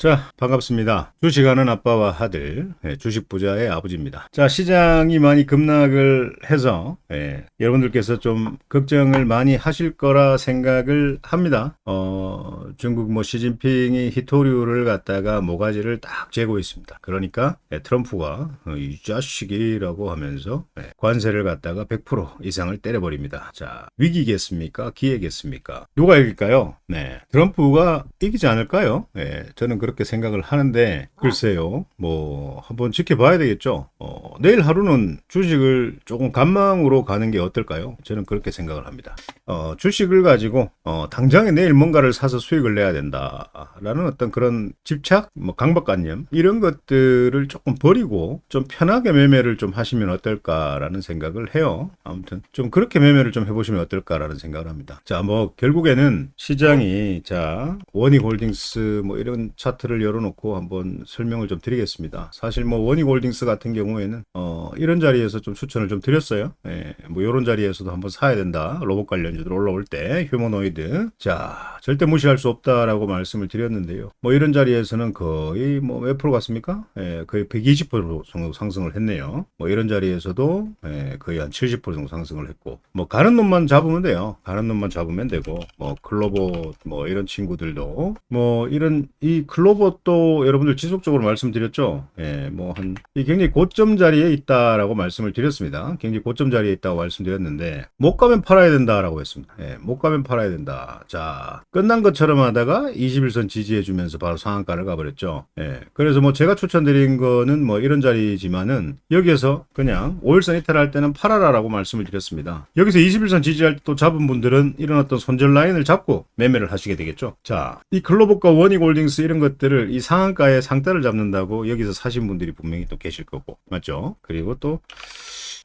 자, 반갑습니다. 주식하는 아빠와 아들, 예, 주식 부자의 아버지입니다. 자, 시장이 많이 급락을 해서, 예, 여러분들께서 좀 걱정을 많이 하실 거라 생각을 합니다. 어, 중국 뭐 시진핑이 히토류를 갖다가 모가지를 딱 재고 있습니다. 그러니까, 예, 트럼프가 어, 이 자식이라고 하면서 예, 관세를 갖다가 100% 이상을 때려버립니다. 자, 위기겠습니까? 기회겠습니까? 누가 이길까요? 네. 트럼프가 이기지 않을까요? 예, 저는 그 렇게 생각을 하는데, 글쎄요, 뭐, 한번 지켜봐야 되겠죠. 어, 내일 하루는 주식을 조금 간망으로 가는 게 어떨까요? 저는 그렇게 생각을 합니다. 어, 주식을 가지고, 어, 당장에 내일 뭔가를 사서 수익을 내야 된다라는 어떤 그런 집착, 뭐, 강박관념, 이런 것들을 조금 버리고, 좀 편하게 매매를 좀 하시면 어떨까라는 생각을 해요. 아무튼, 좀 그렇게 매매를 좀 해보시면 어떨까라는 생각을 합니다. 자, 뭐, 결국에는 시장이, 자, 원익홀딩스 뭐 이런 차트 를 열어놓고 한번 설명을 좀 드리겠습니다. 사실 뭐 원익홀딩스 같은 경우에는, 어, 이런 자리에서 좀 추천을 좀 드렸어요. 예, 뭐 이런 자리에서도 한번 사야 된다. 로봇 관련주들 올라올 때, 휴머노이드. 자, 절대 무시할 수 없다라고 말씀을 드렸는데요. 뭐 이런 자리에서는 거의 뭐 몇 프로 갔습니까? 예, 거의 120% 정도 상승을 했네요. 뭐 이런 자리에서도 예, 거의 한 70% 정도 상승을 했고, 뭐 가는 놈만 잡으면 돼요. 가는 놈만 잡으면 되고, 뭐 클로버 뭐 이런 친구들도 뭐 이런 이 클로 버도 여러분들 지속적으로 말씀드렸죠. 예, 뭐한이 굉장히 고점 자리에 있다라고 말씀을 드렸습니다. 굉장히 고점 자리에 있다고 말씀드렸는데 못 가면 팔아야 된다라고 했습니다. 예, 못 가면 팔아야 된다. 자, 끝난 것처럼 하다가 21선 지지해 주면서 바로 상한가를 가버렸죠. 예, 그래서 뭐 제가 추천드린 거는 뭐 이런 자리지만은 여기에서 그냥 5일선 이탈할 때는 팔아라라고 말씀을 드렸습니다. 여기서 21선 지지할 때 또 잡은 분들은 어떤 손절 라인을 잡고 매매를 하시게 되겠죠. 자, 이 글로벌과 원익홀딩스 이런 것 들을 이 상한가에 상따를 잡는다고 여기서 사신 분들이 분명히 또 계실 거고 맞죠? 그리고 또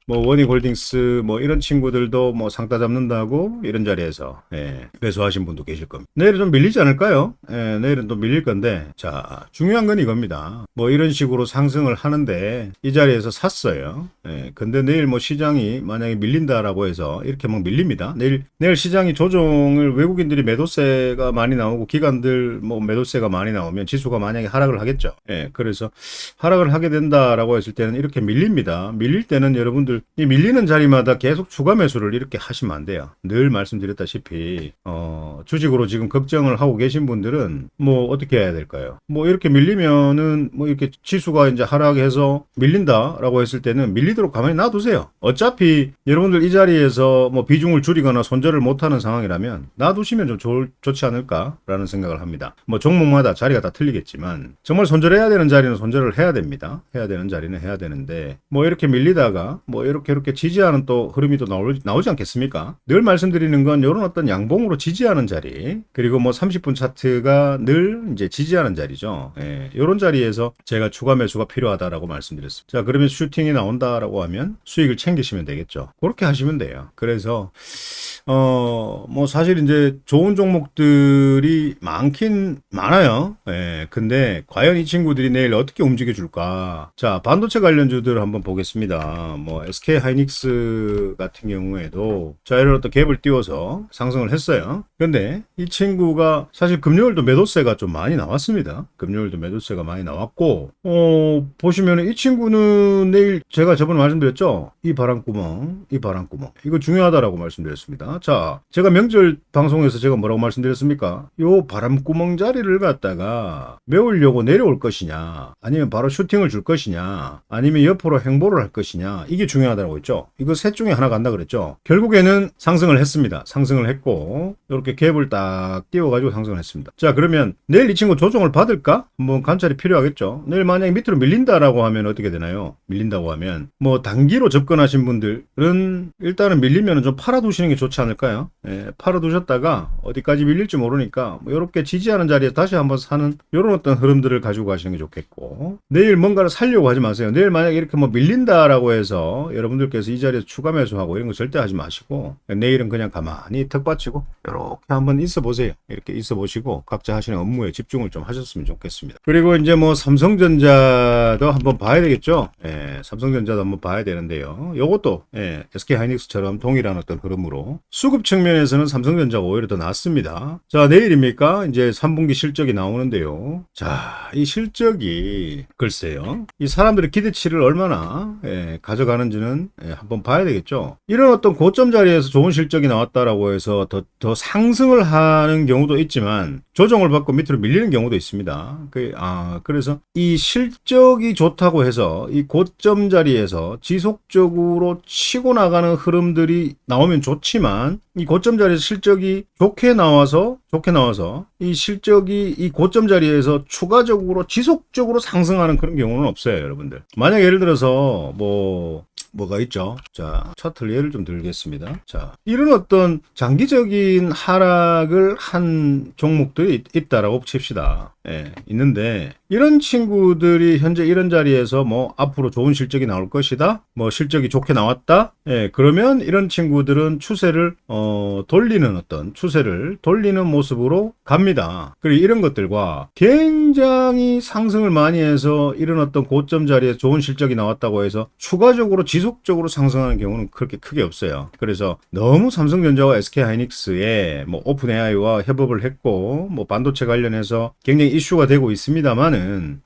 뭐 원익홀딩스 뭐 이런 친구들도 뭐 상따 잡는다고 이런 자리에서 예, 매수하신 분도 계실 겁니다. 내일은 좀 밀리지 않을까요? 예, 내일은 또 밀릴 건데 자 중요한 건 이겁니다. 뭐 이런 식으로 상승을 하는데 이 자리에서 샀어요. 예, 근데 내일 뭐 시장이 만약에 밀린다라고 해서 이렇게 막 밀립니다. 내일 내일 시장이 조정을 외국인들이 매도세가 많이 나오고 기관들 뭐 매도세가 많이 나오면 지수가 만약에 하락을 하겠죠. 예, 그래서 하락을 하게 된다라고 했을 때는 이렇게 밀립니다. 밀릴 때는 여러분들 이 밀리는 자리마다 계속 추가 매수를 이렇게 하시면 안 돼요. 늘 말씀드렸다시피 어, 주식으로 지금 걱정을 하고 계신 분들은 뭐 어떻게 해야 될까요? 뭐 이렇게 밀리면은 뭐 이렇게 지수가 이제 하락해서 밀린다라고 했을 때는 밀리도록 가만히 놔두세요. 어차피 여러분들 이 자리에서 뭐 비중을 줄이거나 손절을 못하는 상황이라면 놔두시면 좀 좋, 좋지 않을까라는 생각을 합니다. 뭐 종목마다 자리가 다 틀리겠지만 정말 손절해야 되는 자리는 손절을 해야 됩니다. 해야 되는 자리는 해야 되는데 뭐 이렇게 밀리다가 뭐 이렇게 이렇게 지지하는 또 흐름이 또 나올, 나오지 않겠습니까? 늘 말씀드리는 건 이런 어떤 양봉으로 지지하는 자리 그리고 뭐 30분 차트가 늘 이제 지지하는 자리죠. 예, 이런 자리에서 제가 추가 매수가 필요하다라고 말씀드렸습니다. 자 그러면 슈팅이 나온다라고 하면 수익을 챙기시면 되겠죠. 그렇게 하시면 돼요. 그래서 어, 뭐 사실 이제 좋은 종목들이 많긴 많아요. 예. 근데 과연 이 친구들이 내일 어떻게 움직여 줄까? 자, 반도체 관련주들 한번 보겠습니다. 뭐 SK 하이닉스 같은 경우에도 자, 이런 어떤 갭을 띄워서 상승을 했어요. 근데 이 친구가 사실 금요일도 매도세가 좀 많이 나왔습니다. 금요일도 매도세가 많이 나왔고 어, 보시면 이 친구는 내일 제가 저번에 말씀드렸죠. 이 바람구멍, 이 바람구멍. 이거 중요하다라고 말씀드렸습니다. 자, 제가 명절 방송에서 제가 뭐라고 말씀드렸습니까? 요 바람구멍 자리를 갖다가 메우려고 내려올 것이냐, 아니면 바로 슈팅을 줄 것이냐, 아니면 옆으로 행보를 할 것이냐, 이게 중요 하다고 했죠. 이거 셋 중에 하나 간다 그랬죠. 결국에는 상승을 했습니다. 상승을 했고, 이렇게 갭을 딱 띄워가지고 상승을 했습니다. 자, 그러면 내일 이 친구 조정을 받을까? 한번 관찰이 필요하겠죠. 내일 만약에 밑으로 밀린다라고 하면 어떻게 되나요? 밀린다고 하면, 뭐 단기로 접근하신 분들은 일단은 밀리면 좀 팔아두시는 게 좋지 않을까요? 예, 팔아두셨다가 어디까지 밀릴지 모르니까 뭐 이렇게 지지하는 자리에 다시 한번 사는 이런 어떤 흐름들을 가지고 가시는 게 좋겠고 내일 뭔가를 살려고 하지 마세요. 내일 만약에 이렇게 뭐 밀린다라고 해서 여러분들께서 이 자리에서 추가 매수하고 이런 거 절대 하지 마시고 내일은 그냥 가만히 턱 받치고 이렇게 한번 있어 보세요. 이렇게 있어 보시고 각자 하시는 업무에 집중을 좀 하셨으면 좋겠습니다. 그리고 이제 뭐 삼성전자도 한번 봐야 되겠죠. 예, 삼성전자도 한번 봐야 되는데요. 요것도 예, SK 하이닉스처럼 동일한 어떤 흐름으로 수급 측면에서는 삼성전자가 오히려 더 낫습니다. 자, 내일입니까? 이제 3분기 실적이 나오는데요. 자, 이 실적이 글쎄요. 이 사람들의 기대치를 얼마나 예, 가져가는지 는 예, 한번 봐야 되겠죠. 이런 어떤 고점 자리에서 좋은 실적이 나왔다라고 해서 더, 더 상승을 하는 경우도 있지만 조정을 받고 밑으로 밀리는 경우도 있습니다. 그, 아, 그래서 이 실적이 좋다고 해서 이 고점 자리에서 지속적으로 치고 나가는 흐름들이 나오면 좋지만 이 고점 자리에서 실적이 좋게 나와서 좋게 나와서 이 실적이 이 고점 자리에서 추가적으로 지속적으로 상승하는 그런 경우는 없어요, 여러분들. 만약 예를 들어서 뭐 뭐가 있죠? 자, 차트를 예를 좀 들겠습니다. 자, 이런 어떤 장기적인 하락을 한 종목들이 있, 있다라고 칩시다. 예, 있는데 이런 친구들이 현재 이런 자리에서 뭐 앞으로 좋은 실적이 나올 것이다. 뭐 실적이 좋게 나왔다. 예, 그러면 이런 친구들은 추세를 어 돌리는 어떤 추세를 돌리는 모습으로 갑니다. 그리고 이런 것들과 굉장히 상승을 많이 해서 이런 어떤 고점 자리에 좋은 실적이 나왔다고 해서 추가적으로 지속적으로 상승하는 경우는 그렇게 크게 없어요. 그래서 너무 삼성전자와 SK 하이닉스의 뭐 오픈 AI와 협업을 했고 뭐 반도체 관련해서 굉장히 이슈가 되고 있습니다만은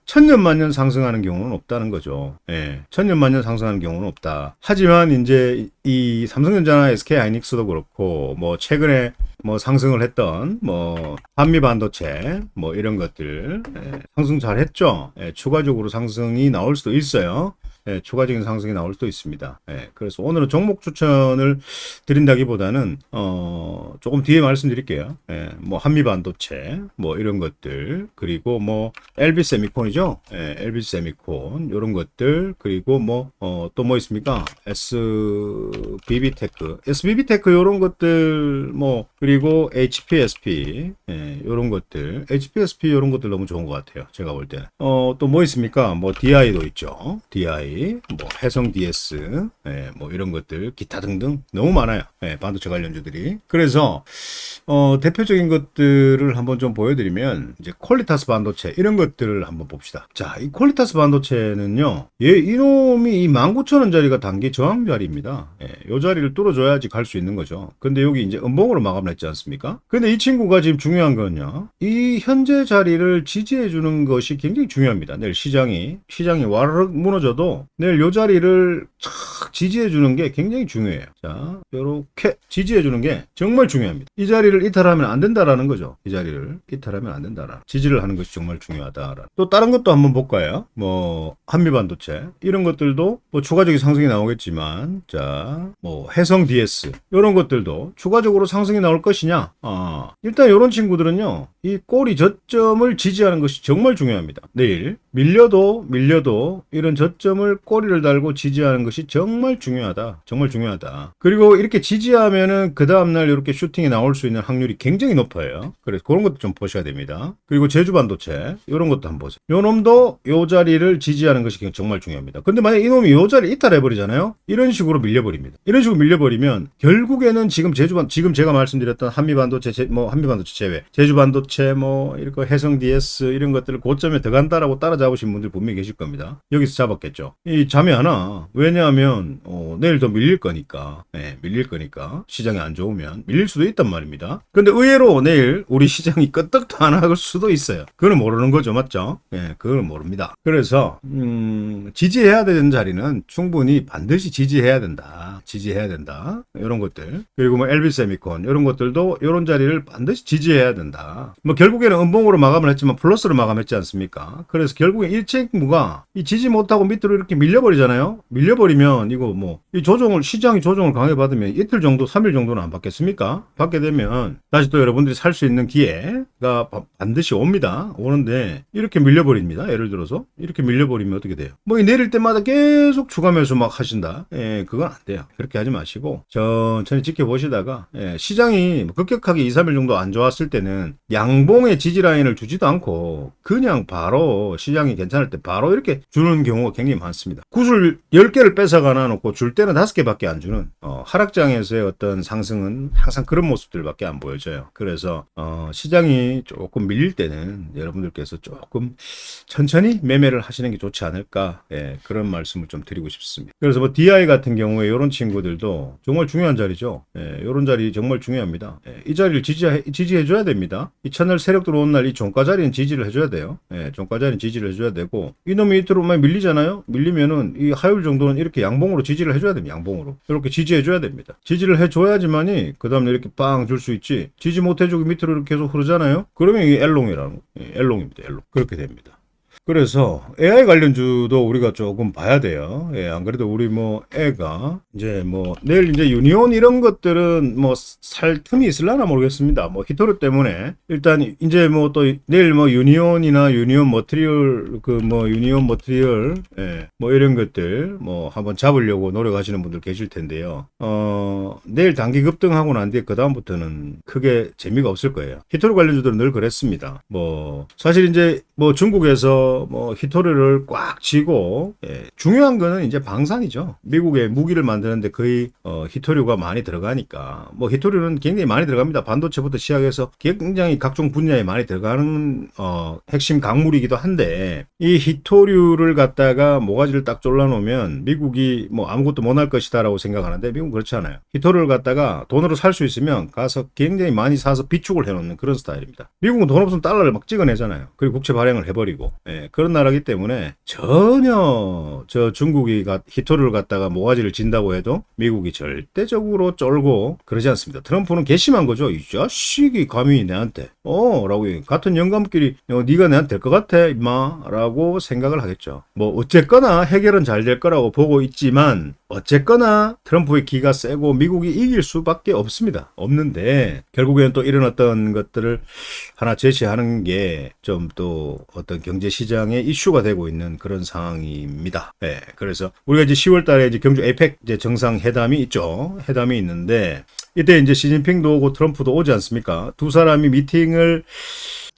천년만년 상승하는 경우는 없다는 거죠. 예. 천년만년 상승하는 경우는 없다. 하지만 이제 이 삼성전자나 SK 하이닉스도 그렇고 뭐 최근에 뭐 상승을 했던 뭐 한미 반도체 뭐 이런 것들 예, 상승 잘 했죠. 예, 추가적으로 상승이 나올 수도 있어요. 예, 추가적인 상승이 나올 수도 있습니다. 예, 그래서 오늘은 종목 추천을 드린다기보다는 어, 조금 뒤에 말씀드릴게요. 예, 뭐 한미 반도체 뭐 이런 것들 그리고 뭐 LB 세미콘이죠. 예, LB 세미콘 이런 것들 그리고 뭐 어, 또뭐 있습니까? SBB 테크, SBB 테크 이런 것들 뭐 그리고 HPSP 예, 이런 것들 HPSP 이런 것들 너무 좋은 것 같아요. 제가 볼 때는 어, 또 뭐 있습니까? 뭐 DI도 있죠. DI 뭐 해성 DS 예, 뭐 이런 것들 기타 등등 너무 많아요. 예, 반도체 관련주들이 그래서 어, 대표적인 것들을 한번 좀 보여드리면 이제 퀄리타스 반도체 이런 것들을 한번 봅시다. 자, 이 퀄리타스 반도체는요, 얘 이놈이 이 19,000원짜리가 단기 저항 자리입니다. 예, 요 자리를 뚫어줘야지 갈 수 있는 거죠. 근데 여기 이제 음봉으로 마감을 했지 않습니까? 근데 이 친구가 지금 중요한 건요, 이 현재 자리를 지지해 주는 것이 굉장히 중요합니다. 내일 시장이 시장이 와르륵 무너져도 내일 요 자리를 착 지지해 주는 게 굉장히 중요해요. 자, 요렇게 지지해 주는 게 정말 중요합니다. 이 자리를 이탈하면 안 된다라는 거죠. 이 자리를 이탈하면 안 된다라. 지지를 하는 것이 정말 중요하다라. 또 다른 것도 한번 볼까요? 뭐 한미 반도체 이런 것들도 뭐 추가적인 상승이 나오겠지만, 자, 뭐 해성 DS 이런 것들도 추가적으로 상승이 나올 것이냐? 아, 일단 이런 친구들은요, 이 꼬리 저점을 지지하는 것이 정말 중요합니다. 내일 밀려도 밀려도 이런 저점을 꼬리를 달고 지지하는 것이 정말 중요하다. 정말 중요하다. 그리고 이렇게 지지하면은 그 다음날 이렇게 슈팅이 나올 수 있는 확률이 굉장히 높아요. 그래서 그런 것도 좀 보셔야 됩니다. 그리고 제주 반도체 이런 것도 한번 보세요. 요 놈도 요 자리를 지지하는 것이 정말 중요합니다. 근데 만약 이 놈이 요 자리 이탈해 버리잖아요. 이런 식으로 밀려버립니다. 이런 식으로 밀려버리면 결국에는 지금 제주 반 지금 제가 말씀드렸던 한미 반도체 제- 뭐 한미 반도체 제외 제주 반도체 뭐 이렇게 해성 DS 이런 것들을 고점에 더 간다라고 따라 잡으신 분들 분명히 계실 겁니다. 여기서 잡았겠죠. 이 잠이 안 와. 왜냐하면 어, 내일 더 밀릴 거니까. 네, 밀릴 거니까 시장이 안 좋으면 밀릴 수도 있단 말입니다. 근데 의외로 내일 우리 시장이 끄떡도 안 할 수도 있어요. 그건 모르는 거죠, 맞죠? 예, 그건 모릅니다. 그래서 음, 지지해야 되는 자리는 충분히 반드시 지지해야 된다. 지지해야 된다. 이런 것들. 그리고 뭐 엘비 세미콘 이런 것들도 이런 자리를 반드시 지지해야 된다. 뭐 결국에는 음봉으로 마감을 했지만 플러스로 마감했지 않습니까? 그래서 결 국에 이 친구가 이 지지 못하고 밑으로 이렇게 밀려버리잖아요. 밀려버리면 이거 뭐 이 조정을 시장이 조정을 강요받으면 이틀 정도, 3일 정도는 안 받겠습니까? 받게 되면 다시 또 여러분들이 살 수 있는 기회가 바- 반드시 옵니다. 오는데 이렇게 밀려버립니다. 예를 들어서 이렇게 밀려버리면 어떻게 돼요? 뭐 이 내릴 때마다 계속 추가 매수 막 하신다. 예, 그건 안 돼요. 그렇게 하지 마시고 천천히 지켜보시다가 예, 시장이 급격하게 2, 3일 정도 안 좋았을 때는 양봉의 지지 라인을 주지도 않고 그냥 바로 시장 시장이 괜찮을 때 바로 이렇게 주는 경우가 굉장히 많습니다. 구슬 10개를 뺏어가 놔놓고 줄 때는 5개밖에 안 주는 어, 하락장에서의 어떤 상승은 항상 그런 모습들밖에 안 보여져요. 그래서 어, 시장이 조금 밀릴 때는 여러분들께서 조금 천천히 매매를 하시는 게 좋지 않을까 예, 그런 말씀을 좀 드리고 싶습니다. 그래서 뭐 DI 같은 경우에 이런 친구들도 정말 중요한 자리죠. 예, 이런 자리 정말 중요합니다. 예, 이 자리를 지지해, 지지해줘야 됩니다. 이 채널 세력 들어온 날 이 종가 자리는 지지를 해줘야 돼요. 예, 종가 자리는 지지를 해줘야 되고 이놈이 밑으로 만 밀리잖아요. 밀리면은 이 하율 정도는 이렇게 양봉으로 지지를 해줘야 됩니다. 양봉으로 이렇게 지지해줘야 됩니다. 지지를 해줘야지만이 그 다음에 이렇게 빵 줄 수 있지. 지지 못해주고 밑으로 계속 흐르잖아요. 그러면 이게 L롱이라는 거. 예, L롱입니다. L롱 그렇게 됩니다. 그래서 AI 관련주도 우리가 조금 봐야 돼요. 예, 안 그래도 우리 뭐 애가 이제 뭐 내일 이제 유니온 이런 것들은 뭐 살 틈이 있을라나 모르겠습니다. 뭐 히토르 때문에 일단 이제 뭐 또 내일 뭐 유니온이나 유니온 머티리얼 그 뭐 유니온 머티리얼 예, 뭐 이런 것들 뭐 한번 잡으려고 노력하시는 분들 계실 텐데요. 어, 내일 단기 급등하고 난 뒤에 그 다음부터는 크게 재미가 없을 거예요. 히토르 관련주들은 늘 그랬습니다. 뭐 사실 이제 뭐 중국에서 뭐 히토르를 꽉 쥐고 예, 중요한 거는 이제 방산이죠. 미국의 무기를 만드는데 거의 어, 히토류가 많이 들어가니까 뭐 히토류는 굉장히 많이 들어갑니다. 반도체부터 시작해서 굉장히 각종 분야에 많이 들어가는 어, 핵심 강물이기도 한데 이 히토류를 갖다가 모가지를 딱 졸라놓으면 미국이 뭐 아무것도 못할 것이다라고 생각하는데 미국은 그렇지 않아요. 히토류를 갖다가 돈으로 살 수 있으면 가서 굉장히 많이 사서 비축을 해놓는 그런 스타일입니다. 미국은 돈 없으면 달러를 막 찍어내잖아요. 그리고 국채 발행을 해버리고 예, 그런 나라기 때문에 전혀 저 중국이 가- 히토류를 갖다가 모가지를 진다고 해도 미국이 절대적으로 쫄고 그러지 않습니다. 트럼프는 괘씸한 거죠. 이 자식이 감히 내한테 어 라고 같은 영감끼리 어, 네가 내한테 될 것 같아 임마 라고 생각을 하겠죠. 뭐 어쨌거나 해결은 잘 될 거라고 보고 있지만 어쨌거나 트럼프의 기가 세고 미국이 이길 수밖에 없습니다. 없는데 결국에는 또 어떤 것들을 하나 제시하는 게 좀 또 어떤 경제 시 장의 이슈가 되고 있는 그런 상황입니다. 예. 그래서 우리가 이제 10월 달에 이제 경주 에펙 이제 정상 회담이 있죠. 회담이 있는데 이때 이제 시진핑도 오고 트럼프도 오지 않습니까? 두 사람이 미팅을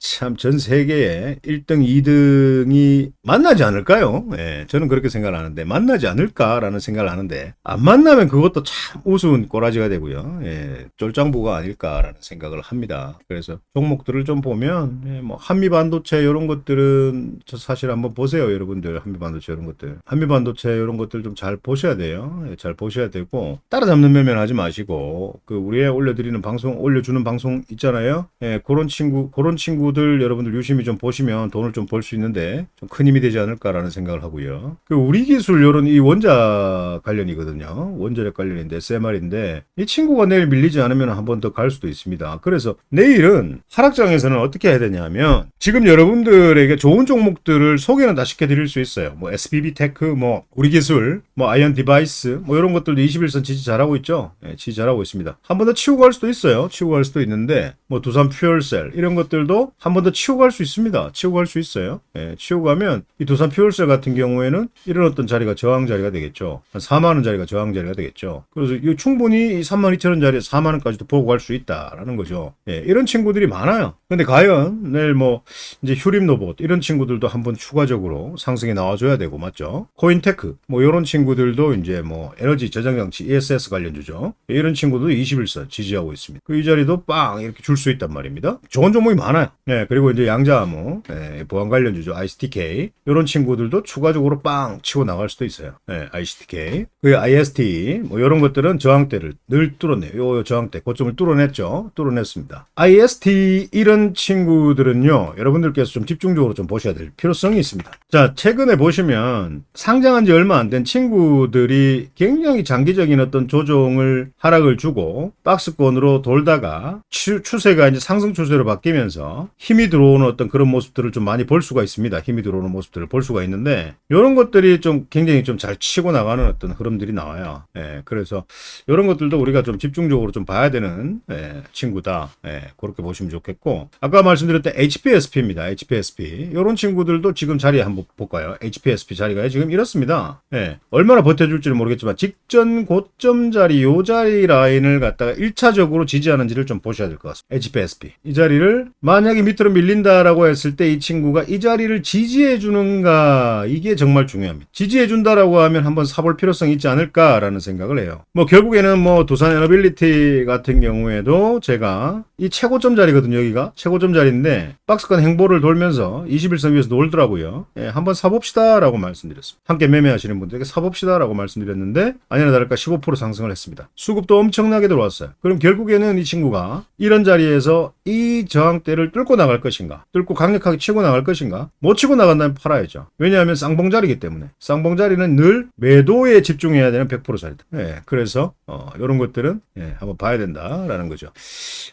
참 전 세계에 1등, 2등이 만나지 않을까요? 예, 저는 그렇게 생각을 하는데 만나지 않을까라는 생각을 하는데 안 만나면 그것도 참 우스운 꼬라지가 되고요. 예, 쫄장부가 아닐까라는 생각을 합니다. 그래서 종목들을 좀 보면 예, 뭐 한미 반도체 이런 것들은 저 사실 한번 보세요, 여러분들 한미 반도체 이런 것들, 한미 반도체 이런 것들 좀 잘 보셔야 돼요. 예, 잘 보셔야 되고 따라잡는 면면 하지 마시고 그 우리의 올려드리는 방송 올려주는 방송 있잖아요. 예, 그런 친구 그런 친구 들 여러분들 유심히 좀 보시면 돈을 좀 벌 수 있는데 좀 큰 힘이 되지 않을까라는 생각을 하고요. 그 우리 기술 이런 이 원자 관련이거든요. 원자력 관련인데 SMR인데 이 친구가 내일 밀리지 않으면 한 번 더 갈 수도 있습니다. 그래서 내일은 하락장에서는 어떻게 해야 되냐면 지금 여러분들에게 좋은 종목들을 소개는 다 시켜드릴 수 있어요. 뭐 SBB 테크, 뭐 우리 기술, 뭐 아이언 디바이스, 뭐 이런 것들도 21선 지지 잘하고 있죠. 예, 지지 잘하고 있습니다. 한 번 더 치우고 갈 수도 있어요. 치우고 갈 수도 있는데 뭐 두산 퓨얼셀 이런 것들도 한 번 더 치우고 갈 수 있습니다. 치우고 갈 수 있어요. 예, 치우고 가면 이 두산 퓨얼셀 같은 경우에는 이런 어떤 자리가 저항 자리가 되겠죠. 한 4만 원 자리가 저항 자리가 되겠죠. 그래서 이 충분히 3만 2천 원 자리에 4만 원까지도 보고 갈 수 있다라는 거죠. 예, 이런 친구들이 많아요. 근데 과연 내일 뭐 이제 휴림 로봇 이런 친구들도 한번 추가적으로 상승에 나와줘야 되고 맞죠? 코인테크 뭐 이런 친구들도 이제 뭐 에너지 저장 장치 ESS 관련주죠. 이런 친구도 21선 지지하고 있습니다. 그 이 자리도 빵 이렇게 줄 수 있단 말입니다. 좋은 종목이 많아요. 예, 그리고 이제 양자암호 예, 보안 관련주죠. ICTK 이런 친구들도 추가적으로 빵 치고 나갈 수도 있어요. 예, ICTK 그 IST 뭐 이런 것들은 저항대를 늘 뚫어내요. 요, 요 저항대 고점을 뚫어냈죠. 뚫어냈습니다. IST 이런 친구들은요. 여러분들께서 좀 집중적으로 좀 보셔야 될 필요성이 있습니다. 자, 최근에 보시면 상장한 지 얼마 안 된 친구들이 굉장히 장기적인 어떤 조정을 하락을 주고 박스권으로 돌다가 추, 추세가 이제 상승 추세로 바뀌면서 힘이 들어오는 어떤 그런 모습들을 좀 많이 볼 수가 있습니다. 힘이 들어오는 모습들을 볼 수가 있는데 이런 것들이 좀 굉장히 좀 잘 치고 나가는 어떤 흐름들이 나와요. 예, 그래서 이런 것들도 우리가 좀 집중적으로 좀 봐야 되는 예, 친구다. 예, 그렇게 보시면 좋겠고 아까 말씀드렸던 HPSP입니다. HPSP 이런 친구들도 지금 자리 한번 볼까요? HPSP 자리가 지금 이렇습니다. 예, 얼마나 버텨줄지는 모르겠지만 직전 고점 자리 요 자리 라인을 갖다가 1차적으로 지지하는지를 좀 보셔야 될 것 같습니다. HPSP 이 자리를 만약에 밑으로 밀린다라고 했을 때 이 친구가 이 자리를 지지해 주는가 이게 정말 중요합니다. 지지해 준다라고 하면 한번 사볼 필요성이 있지 않을까라는 생각을 해요. 뭐 결국에는 뭐 두산 에너빌리티 같은 경우에도 제가 이 최고점 자리거든요. 여기가 최고점 자리인데 박스권 행보를 돌면서 21선 위에서 놀더라고요. 예, 한번 사봅시다라고 말씀드렸습니다. 함께 매매하시는 분들에게 사봅시다라고 말씀드렸는데 아니나 다를까 15% 상승을 했습니다. 수급도 엄청나게 들어왔어요. 그럼 결국에는 이 친구가 이런 자리에서 이 저항대를 뚫고 나갈 것인가? 뚫고 강력하게 치고 나갈 것인가? 못 치고 나간다면 팔아야죠. 왜냐하면 쌍봉 자리이기 때문에 쌍봉 자리는 늘 매도에 집중해야 되는 100% 자리다. 예, 그래서 어, 이런 것들은 예, 한번 봐야 된다라는 거죠.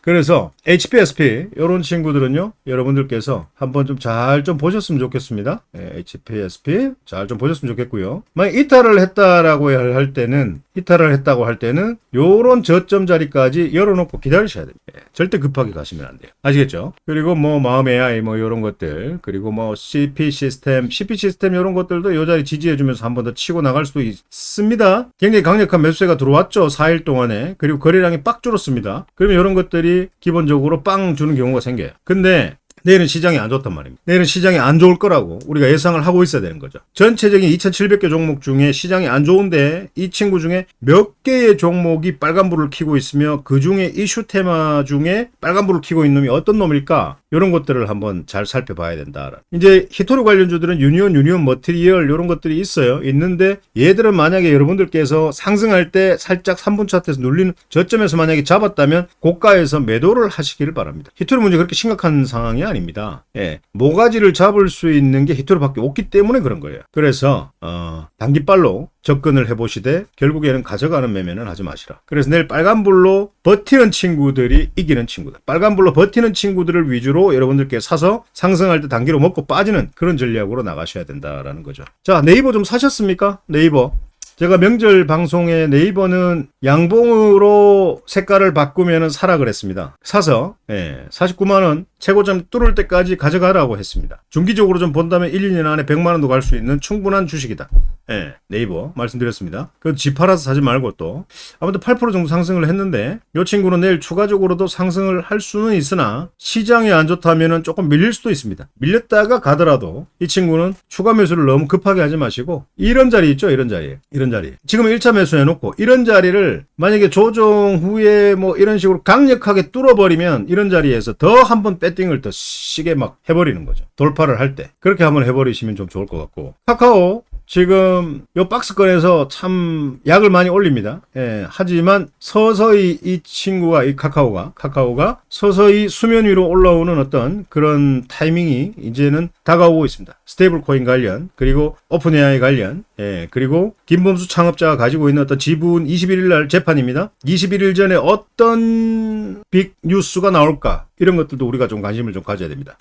그래서 HPSP 이런 친구들은요 여러분들께서 한번 좀 잘좀 보셨으면 좋겠습니다. 예, HPSP 잘 좀 보셨으면 좋겠고요. 만약 이탈을 했다라고 할 때는 이탈을 했다고 할 때는 요런 저점 자리까지 열어놓고 기다리셔야 됩니다. 예, 절대 급하게 가시면 안 돼요. 아시겠죠? 그리고 뭐 마음 AI 뭐 이런 것들 그리고 뭐 CP 시스템, CP 시스템 이런 것들도 요 자리 지지해주면서 한 번 더 치고 나갈 수도 있습니다. 굉장히 강력한 매수세가 들어왔죠. 4일 동안에 그리고 거래량이 빡 줄었습니다. 그러면 이런 것들이 기본적으로 빵 주는 경우가 생겨요. 근데 내일은 시장이 안 좋단 말입니다. 내일은 시장이 안 좋을 거라고 우리가 예상을 하고 있어야 되는 거죠. 전체적인 2,700개 종목 중에 시장이 안 좋은데 이 친구 중에 몇 개의 종목이 빨간불을 켜고 있으며 그 중에 이슈 테마 중에 빨간불을 켜고 있는 놈이 어떤 놈일까? 이런 것들을 한번 잘 살펴봐야 된다. 이제 히토리 관련주들은 유니온, 유니온 머티리얼 이런 것들이 있어요. 있는데 얘들은 만약에 여러분들께서 상승할 때 살짝 3분 차트에서 눌리는 저점에서 만약에 잡았다면 고가에서 매도를 하시기를 바랍니다. 히토리 문제 그렇게 심각한 상황이 아닙니다. 예. 모가지를 잡을 수 있는 게 히토리밖에 없기 때문에 그런 거예요. 그래서 어, 단기빨로 접근을 해보시되 결국에는 가져가는 매매는 하지 마시라. 그래서 내일 빨간불로 버티는 친구들이 이기는 친구들. 빨간불로 버티는 친구들을 위주로 여러분들께 사서 상승할 때 단기로 먹고 빠지는 그런 전략으로 나가셔야 된다라는 거죠. 자 네이버 좀 사셨습니까? 네이버. 제가 명절 방송에 네이버는 양봉으로 색깔을 바꾸면 사라 그랬습니다. 사서 예, 49만 원 최고점 뚫을 때까지 가져가라고 했습니다. 중기적으로 좀 본다면 1, 2년 안에 100만 원도 갈 수 있는 충분한 주식이다. 예, 네이버 말씀드렸습니다. 그집 팔아서 사지 말고 또 아무튼 8% 정도 상승을 했는데 이 친구는 내일 추가적으로도 상승을 할 수는 있으나 시장이 안 좋다면 조금 밀릴 수도 있습니다. 밀렸다가 가더라도 이 친구는 추가 매수를 너무 급하게 하지 마시고 이런 자리 있죠, 이런 자리, 이런 자리. 지금 1차 매수 해놓고 이런 자리를 만약에 조정 후에 뭐 이런 식으로 강력하게 뚫어버리면 이런 자리에서 더 한번 배팅을 더 시게 막 해버리는 거죠. 돌파를 할 때 그렇게 한번 해버리시면 좀 좋을 것 같고 카카오 지금 요 박스권에서 참 약을 많이 올립니다. 예, 하지만 서서히 이 친구가 이 카카오가 카카오가 서서히 수면 위로 올라오는 어떤 그런 타이밍이 이제는 다가오고 있습니다. 스테이블 코인 관련 그리고 오픈 AI 관련 예, 그리고 김범수 창업자가 가지고 있는 어떤 지분 21일 날 재판입니다. 21일 전에 어떤 빅 뉴스가 나올까 이런 것들도 우리가 좀 관심을 좀 가져야 됩니다.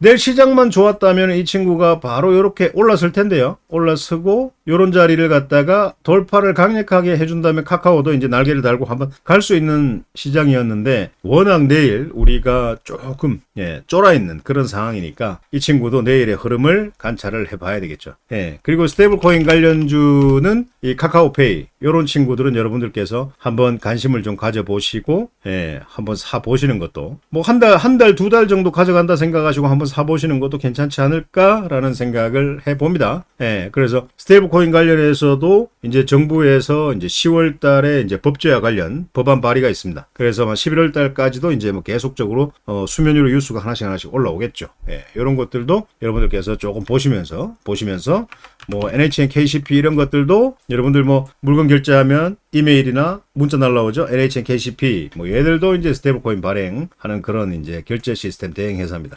내일 시장만 좋았다면 이 친구가 바로 이렇게 올랐을 텐데요. 올라서고 요런 자리를 갖다가 돌파를 강력하게 해준다면 카카오도 이제 날개를 달고 한번 갈 수 있는 시장이었는데 워낙 내일 우리가 조금 예, 쫄아 있는 그런 상황이니까 이 친구도 내일의 흐름을 관찰을 해봐야 되겠죠. 예, 그리고 스테이블 코인 관련주는 이 카카오페이 요런 친구들은 여러분들께서 한번 관심을 좀 가져보시고 예, 한번 사 보시는 것도 뭐 한 달 한 달두달 정도 가져간다 생각하시고 한번 사 보시는 것도 괜찮지 않을까라는 생각을 해 봅니다. 예, 그래서 스테이블 코인 관련해서도 이제 정부에서 이제 10월 달에 이제 법제화 관련 법안 발의가 있습니다. 그래서 11월 달까지도 이제 뭐 계속적으로 어, 수면 위로 뉴스가 하나씩 하나씩 올라오겠죠. 예, 이런 것들도 여러분들께서 조금 보시면서 보시면서 뭐 NHN, KCP 이런 것들도 여러분들 뭐 물건 결제하면 이메일이나 문자 날라오죠. NHN, KCP 뭐 얘들도 이제 스테이블 코인 발행하는 그런 이제 결제 시스템 대행 회사입니다.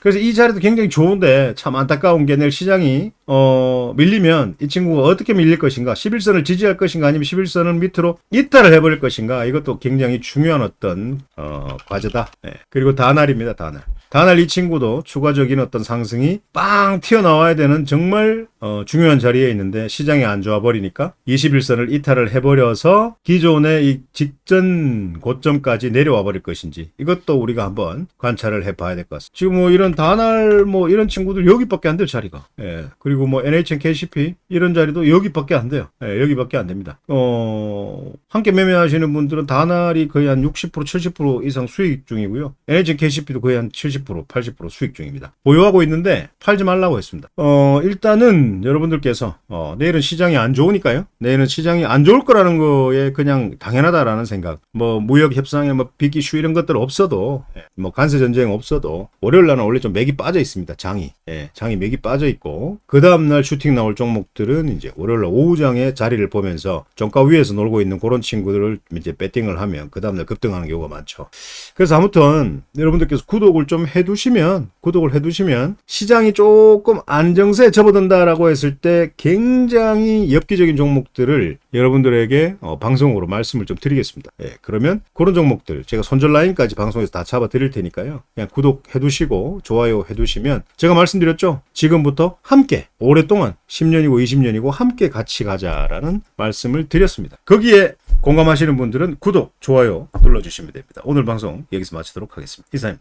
그래서 이 자리도 굉장히 좋은데 참 안타까운 게 내일 시장이 어 밀리면 이 친구가 어떻게 밀릴 것인가 11선을 지지할 것인가 아니면 11선을 밑으로 이탈을 해버릴 것인가 이것도 굉장히 중요한 어떤 어 과제다. 네. 그리고 다날입니다. 다날. 다날 이 친구도 추가적인 어떤 상승이 빵 튀어나와야 되는 정말 어, 중요한 자리에 있는데 시장이 안 좋아 버리니까 21선을 이탈을 해버려서 기존의 이 직전 고점까지 내려와 버릴 것인지 이것도 우리가 한번 관찰을 해봐야 될 것 같습니다. 지금 뭐 이런 다날 뭐 이런 친구들 여기밖에 안 돼요 자리가. 예. 그리고 뭐 NHN KCP 이런 자리도 여기밖에 안 돼요. 예, 여기밖에 안 됩니다. 어 함께 매매하시는 분들은 다날이 거의 한 60% 70% 이상 수익 중이고요. NHN KCP도 거의 한 70% 80% 수익 중입니다. 보유하고 있는데 팔지 말라고 했습니다. 어 일단은 여러분들께서 어 내일은 시장이 안 좋으니까요. 내일은 시장이 안 좋을 거라는 거에 그냥 당연하다라는 생각. 뭐 무역 협상에 뭐 비기 슈 이런 것들 없어도 예, 뭐 관세 전쟁 없어도 월요일 날은 원래 좀 맥이 빠져 있습니다. 장이. 예, 장이 맥이 빠져 있고 그 다음 날 슈팅 나올 종목들은 이제 월요일 날 오후장에 자리를 보면서 정가 위에서 놀고 있는 그런 친구들을 이제 배팅을 하면 그 다음 날 급등하는 경우가 많죠. 그래서 아무튼 여러분들께서 구독을 좀 해두시면 구독을 해두시면 시장이 조금 안정세에 접어든다라 고 했을 때 굉장히 엽기적인 종목들을 여러분들에게 어, 방송으로 말씀을 좀 드리겠습니다. 예, 그러면 그런 종목들 제가 손절 라인까지 방송에서 다 잡아 드릴 테니까요. 그냥 구독해 두시고 좋아요 해 두시면 제가 말씀드렸죠. 지금부터 함께 오랫동안 10년이고 20년이고 함께 같이 가자라는 말씀을 드렸습니다. 거기에 공감하시는 분들은 구독, 좋아요 눌러주시면 됩니다. 오늘 방송 여기서 마치도록 하겠습니다. 이사입니다.